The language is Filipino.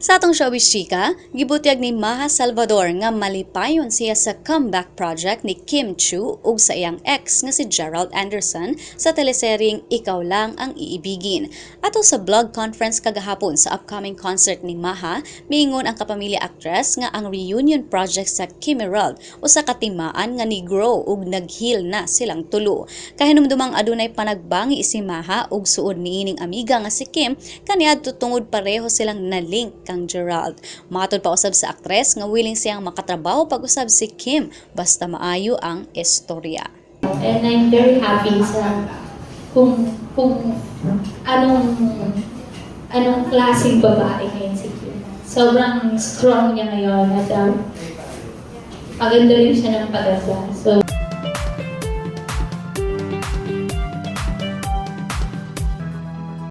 Sa atong showbiz chika, gibutyag ni Maha Salvador nga malipayon siya sa comeback project ni Kim Chu ug sa iyang ex nga si Gerald Anderson sa teleseryeng Ikaw Lang Ang Iibigin. Ato sa blog conference kagahapon sa upcoming concert ni Maha, miingon ang kapamilya actress nga ang reunion project sa Kim Emerald o sa katimaan nga ni Grow ug nag-heal na silang tulo. Kahinumdumang adunay panagbangi si Maha ug suod niining amiga nga si Kim kaniadto tungod pareho silang na-link kang Gerald. Matod pa usab sa aktres nga willing siyang makatrabaho pag-usab si Kim basta maayo ang istorya. And I'm very happy sa kung kung anong anong klaseng babae ngayon si Kim. Sobrang strong niya ngayon at um, maganda rin siya ng paganda. So,